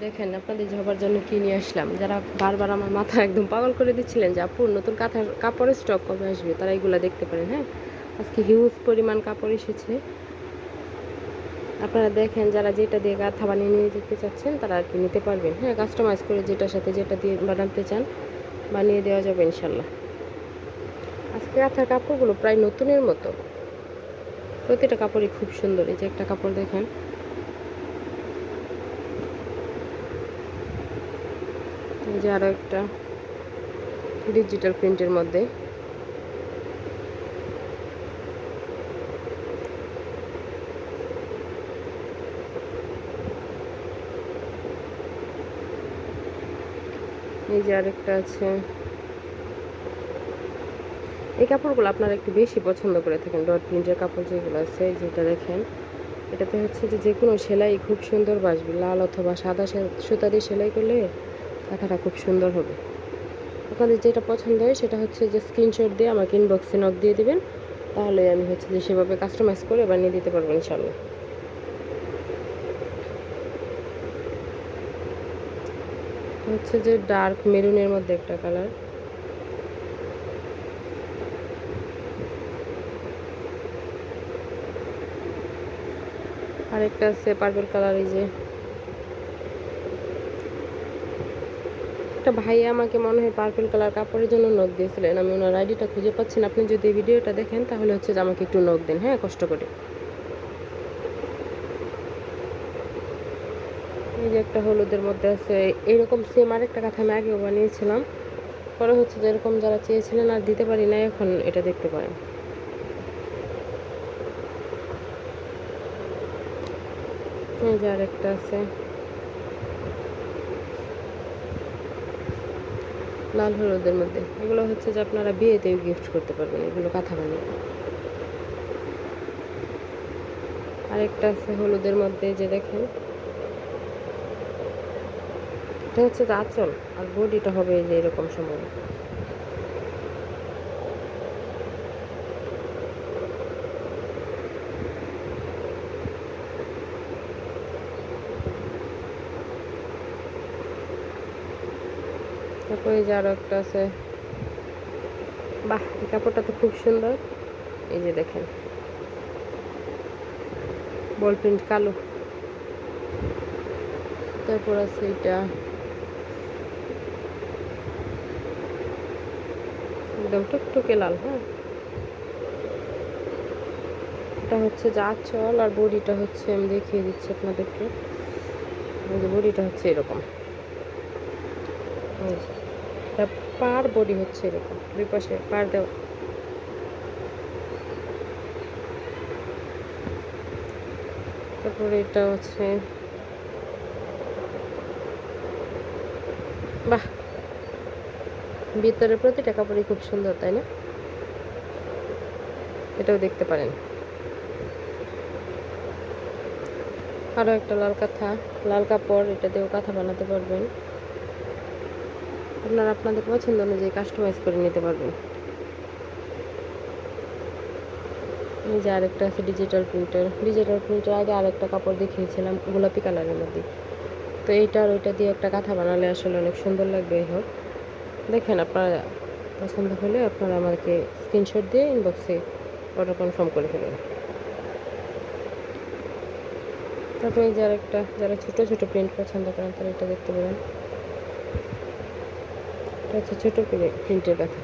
দেখেন, আপনাদের যাবার জন্য কি নিয়ে আসলাম? যারা বারবার আমার মাথা একদম পাগল করে দিচ্ছিলেন যে, আপু, নতুন কাঁথার কাপড়ের স্টক কবে আসবে? তারা এগুলো দেখতে পারেন হ্যাঁ? আজকে হিউজ পরিমাণ কাপড় এসেছে। আপনারা দেখেন, যারা যেটা দিয়ে কাঁথা বানিয়ে নিয়ে যেতে চাচ্ছেন, তারা আর কি নিতে পারবেন হ্যাঁ? কাস্টমাইজ করে যেটার সাথে যেটা দিয়ে বানাতে চান, বানিয়ে দেওয়া যাবে ইনশাল্লাহ। আজকে কাঁথার কাপড়গুলো প্রায় নতুনের মতো। প্রতিটা কাপড়ই খুব সুন্দর। এই যে একটা কাপড় দেখেন যে আরও একটা ডিজিটাল প্রিন্টের মধ্যে। এই যে আরেকটা আছে। এই কাপড়গুলো আপনারা একটু বেশি পছন্দ করে থাকেন ডট প্রিন্টের কাপড় যেগুলো আছে যেটা দেখেন। এটাতে হচ্ছে যে যে কোনো সেলাই খুব সুন্দর বাসবে, লাল অথবা সাদা সুতা দিয়ে সেলাই করলে কাঁথাটা খুব সুন্দর হবে। আপনাদের যেটা পছন্দ হয় সেটা হচ্ছে যে স্ক্রিনশট দিয়ে আমাকে ইনবক্সে নক দিয়ে দিবেন। তাহলে আমি হচ্ছে যে সেভাবে কাস্টমাইজ করে বানিয়ে দিতে পারব ইনশাল্লাহ হচ্ছে যে ডার্ক মেরুনের মধ্যে একটা কালার আরেকটা আছে পার্পল কালার এই যে। একটা ভাই আমাকে মনে হয় পার্পল কালার কাপড়ের জন্য নখ দিয়েছিলেন। আমি ওনার আইডিটা খুঁজে পাচ্ছি না। আপনি যদি ভিডিওটা দেখেন, তাহলে হচ্ছে যে আমাকে একটু নখ দেন হ্যাঁ? কষ্ট করে। এই যে একটা হলুদের মধ্যে আছে, এরকম সেম আরেকটা কথা আমি আগেও বানিয়েছিলাম। পরে হচ্ছে যে এরকম যারা চেয়েছিলেন আর দিতে পারি না এখন এটা দেখতে পারেন। এই যে আরেকটা আছে। লাল হলুদের মধ্যে। এগুলো হচ্ছে যে আপনারা বিয়েতেও গিফট করতে পারবেন, এগুলো কাঁথা বানিয়ে। আরেকটা আছে হলুদের মধ্যে যে দেখেন। এটা হচ্ছে আঁচল, আর বডিটা হবে যে এরকম সময়। তারপরে এই যে আরও একটা আছে। বাহ, এই কাপড়টা তো খুব সুন্দর। এই যে দেখেন। বল প্রিন্ট কালো। তারপর আছে এটা। একদম টুকটুকে লাল হ্যাঁ। এটা হচ্ছে যা চল আর বডিটা হচ্ছে, আমি দেখিয়ে দিচ্ছি আপনাদেরকে। বডিটা হচ্ছে এরকম। যে, পার বডি হচ্ছে এরকম দুই পাশে পার দেওয়া। তারপরে এটা হচ্ছে বাহ! ভিতরে প্রতিটা কাপড়ই খুব সুন্দর তাই না? এটাও দেখতে পারেন। আরও একটা লাল কাঁথা লাল কাপড় এটা দিয়েও কাঁথা বানাতে পারবেন। আপনারা আপনাদের পছন্দ অনুযায়ী কাস্টমাইজ করে নিতে পারবেন। এই যে আরেকটা আছে ডিজিটাল প্রিন্টার ডিজিটাল প্রিন্টার আগে আরেকটা কাপড় দেখিয়েছিলাম, গোলাপি কালারের মধ্যে। তো এইটা আর ওইটা দিয়ে একটা কাঁথা বানালে আসলে অনেক সুন্দর লাগবে, এই হোক। দেখেন আপনারা পছন্দ হলে আপনারা আমাকে স্ক্রিনশট দিয়ে ইনবক্সে অর্ডার কনফার্ম করে ফেলুন। তারপরে এই যে আরেকটা, যারা ছোটো ছোটো প্রিন্ট পছন্দ করেন তারা এটা দেখতে পারেন। এটা হচ্ছে ছোটো প্রিন্টের কথা